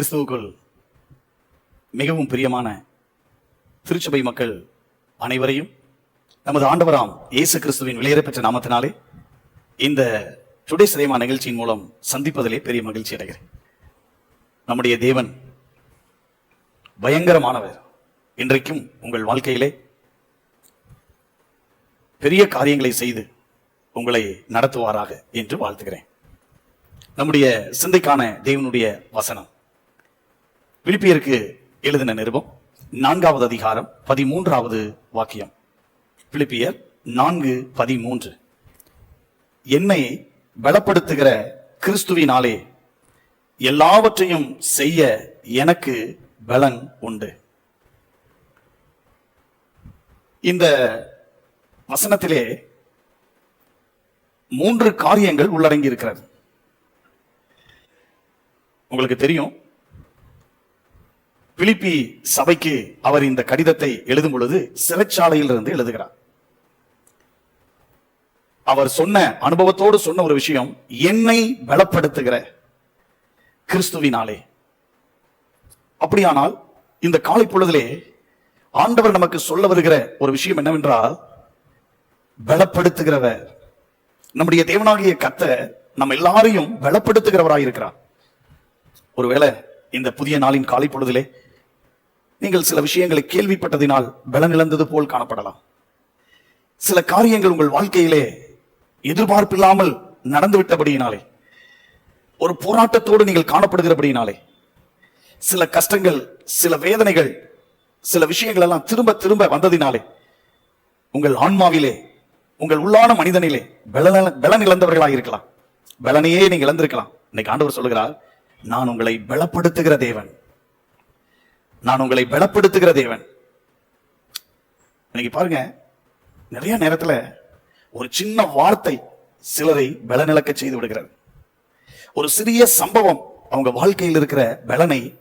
கிறிஸ்துவுக்குள் மிகவும் பிரியமான திருச்சபை மக்கள் அனைவரையும் நமது ஆண்டவராம் இயேசு கிறிஸ்துவின் வெளியேற பெற்ற நாமத்தினாலே இந்த டுடே சிரேமா நிகழ்ச்சியின் மூலம் சந்திப்பதிலே பெரிய மகிழ்ச்சி அடைகிறேன். நம்முடைய தேவன் பயங்கரமானவர். இன்றைக்கும் உங்கள் வாழ்க்கையிலே பெரிய காரியங்களை செய்து உங்களை நடத்துவாராக என்று வாழ்த்துகிறேன். நம்முடைய சிந்தைக்கான தேவனுடைய வசனம். பிலிப்பியருக்கு எழுதின நிருபம் நான்காவது அதிகாரம் பதிமூன்றாவது வாக்கியம். பிலிப்பியர் நான்கு பதிமூன்று. என்னை பலப்படுத்துகிற கிறிஸ்துவினாலே எல்லாவற்றையும் செய்ய எனக்கு பலன் உண்டு. இந்த வசனத்திலே மூன்று காரியங்கள் உள்ளடங்கி இருக்கிறது உங்களுக்கு தெரியும் பிலிப்பி சபைக்கு அவர் இந்த கடிதத்தை எழுதும் பொழுது சிறைச்சாலையில் இருந்து எழுதுகிறார். அவர் சொன்ன அனுபவத்தோடு சொன்ன ஒரு விஷயம் என்னை பலப்படுத்துகிற கிறிஸ்துவினாலே. அப்படியானால் இந்த காலை பொழுதிலே ஆண்டவர் நமக்கு சொல்ல வருகிற ஒரு விஷயம் என்னவென்றால் பலப்படுத்துகிறவர். நம்முடைய தேவனாகிய கத்த நம்ம எல்லாரையும் பலப்படுத்துகிறவராயிருக்கிறார். ஒருவேளை இந்த புதிய நாளின் காலை பொழுதிலே நீங்கள் சில விஷயங்களை கேள்விப்பட்டதினால் பலனிழந்தது போல் காணப்படலாம். சில காரியங்கள் உங்கள் வாழ்க்கையிலே எதிர்பார்ப்பில்லாமல் நடந்துவிட்டபடியினாலே ஒரு போராட்டத்தோடு நீங்கள் காணப்படுகிறபடியினாலே சில கஷ்டங்கள் சில வேதனைகள் சில விஷயங்கள் எல்லாம் திரும்ப திரும்ப வந்ததினாலே உங்கள் ஆன்மாவிலே உங்கள் உள்ளான மனிதனிலே பலன பலன் இழந்தவர்களாக இருக்கலாம். பலனையே நீங்க இழந்திருக்கலாம். இன்னைக்கு ஆண்டவர் சொல்லுகிறார் நான் உங்களை பலப்படுத்துகிற தேவன். நான் உங்களை பலப்படுத்துகிற தேவன். இன்னைக்கு பாருங்க நிறைய நேரத்துல ஒரு சின்ன வார்த்தை சிலரை பலநிலக்க செய்து விடுகிறது. ஒரு சிறிய சம்பவம் அவங்க வாழ்க்கையில் இருக்கிற பலனை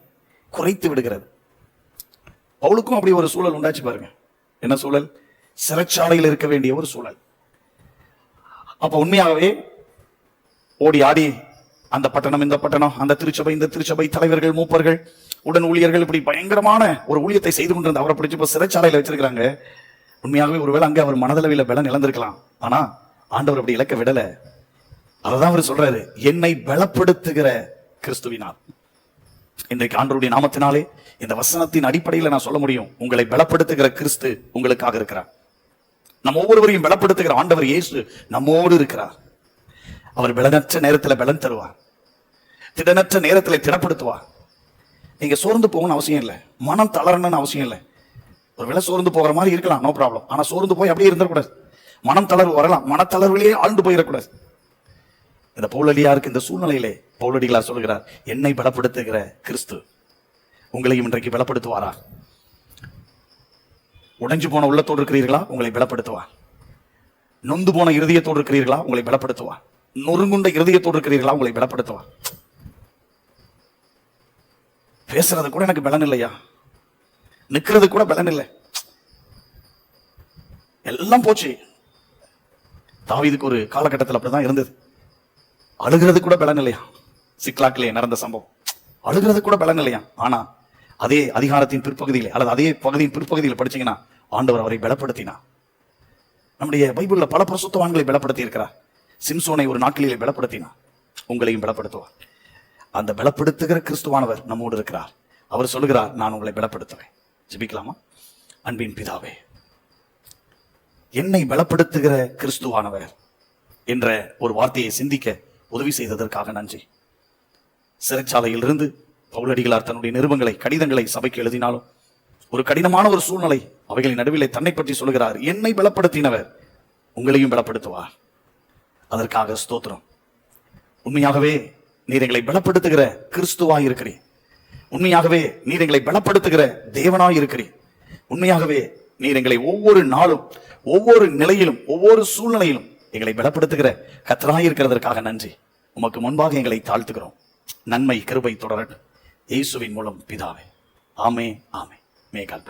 குறைத்து விடுகிறது. பவுலுக்கும் அப்படி ஒரு சூழல் உண்டாச்சு பாருங்க. என்ன சூழல்? சிறைச்சாலையில் இருக்க வேண்டிய ஒரு சூழல். அப்ப உண்மையாகவே ஓடி ஆடி அந்த பட்டணம் இந்த பட்டணம் அந்த திருச்சபை இந்த திருச்சபை தலைவர்கள் மூப்பர்கள் உடன் ஊழியர்கள் இப்படி பயங்கரமான ஒரு ஊழியத்தை செய்து கொண்டிருந்த அவரை பிடிச்சி இப்போ சிறைச்சாலையில் வச்சிருக்கிறாங்க. உண்மையாகவே ஒருவேளை அங்கே அவர் மனதளவில் பலம் இழந்திருக்கலாம். ஆனா ஆண்டவர் அப்படி இழக்க விடல. அததான் அவர் சொல்றாரு. என்னை பலப்படுத்துகிற கிறிஸ்துவினால். இன்றைக்கு ஆண்டவருடைய நாமத்தினாலே இந்த வசனத்தின் அடிப்படையில் நான் சொல்ல முடியும். உங்களை பலப்படுத்துகிற கிறிஸ்து உங்களுக்காக இருக்கிறார். நம்ம ஒவ்வொருவரையும் பலப்படுத்துகிற ஆண்டவர் இயேசு நம்மோடு இருக்கிறார். அவர் பலனற்ற நேரத்தில் பலன் தருவார். திடனற்ற நேரத்தில் திடப்படுத்துவார். நீங்க சோர்ந்து போகணும்னு அவசியம் இல்லை. மனம் தளரணும்னு அவசியம் இல்லை. ஒருவேளை சோர்ந்து போகிற மாதிரி இருக்கலாம் நோ ப்ராப்ளம் ஆனா சோர்ந்து போய் அப்படியே இருந்துடக்கூடாது. மனம் தளர்வு வரலாம். மனத்தளர்விலேயே ஆழ்ந்து போயிடக்கூடாது. இந்த பௌலடியாருக்கு இந்த சூழ்நிலையிலே பௌலடிகளா சொல்கிறார் என்னை பலப்படுத்துகிற கிறிஸ்து உங்களையும் இன்றைக்கு பலப்படுத்துவாரா? உடைஞ்சு போன உள்ளத்தோடு இருக்கிறீர்களா? உங்களை பலப்படுத்துவா? நொந்து போன இருதயத்தோடு இருக்கிறீர்களா? உங்களை பலப்படுத்துவா? நொறுங்குண்ட இருதயத்தோடு இருக்கிறீர்களா? உங்களை பலப்படுத்துவா? பேசுறது கூட எனக்கு பலன் இல்லையா? நிக்கிறது கூட பலன் இல்லை. எல்லாம் போச்சு. தாவிதுக்கு ஒரு காலகட்டத்தில் அப்படிதான் இருந்தது. அழுகிறது கூட பலன் இல்லையா? சிக்லாக்கிலே நடந்த சம்பவம். அழுகிறது கூட பலன் இல்லையா? ஆனா அதே அதிகாரத்தின் பிற்பகுதியில் அல்லது அதே பகுதியின் பிற்பகுதியில் படிச்சீங்கன்னா ஆண்டவர் அவரை பலப்படுத்தினா. நம்முடைய பைபிளில் பல பிரசுத்தவான்களை பலப்படுத்தி இருக்கிறார் சிம்சோனை ஒரு நாட்களிலே பலப்படுத்தினா. உங்களையும் பலப்படுத்துவார். அந்த பலப்படுத்துகிற கிறிஸ்துவானவர் நம்மோடு இருக்கிறார். அவர் சொல்லுகிறார் நான் உங்களை பலப்படுத்துவேன் ஜபிக்கலாமா? அன்பின் பிதாவே என்னை பலப்படுத்துகிற கிறிஸ்துவானவர் என்ற ஒரு வார்த்தையை சிந்திக்க உதவி செய்ததற்காக நன்றி. சிறைச்சாலையில் இருந்து பவுலடிகளார் தன்னுடைய நிருபங்களை கடிதங்களை சபைக்கு எழுதினாலும் ஒரு கடினமான ஒரு சூழ்நிலை அவைகளின் நடுவிலே தன்னை பற்றி சொல்கிறார் என்னை பலப்படுத்தினவர் உங்களையும் பலப்படுத்துவார் அதற்காக ஸ்தோத்திரம். உண்மையாகவே நீர் எங்களை பலப்படுத்துகிற கிறிஸ்துவாய் இருக்கிறீர். உண்மையாகவே நீர் எங்களை பலப்படுத்துகிற தேவனாய் இருக்கிறீர். உண்மையாகவே நீர் எங்களை ஒவ்வொரு நாளும் ஒவ்வொரு நிலையிலும் ஒவ்வொரு சூழ்நிலையிலும் எங்களை பலப்படுத்துகிற கத்தராய் இருக்கிறதற்காக நன்றி. உமக்கு முன்பாக எங்களை தாழ்த்துகிறோம். நன்மை கிருபை தொடரட்டும். இயேசுவின் மூலம் பிதாவே. ஆமே ஆமே மே கால்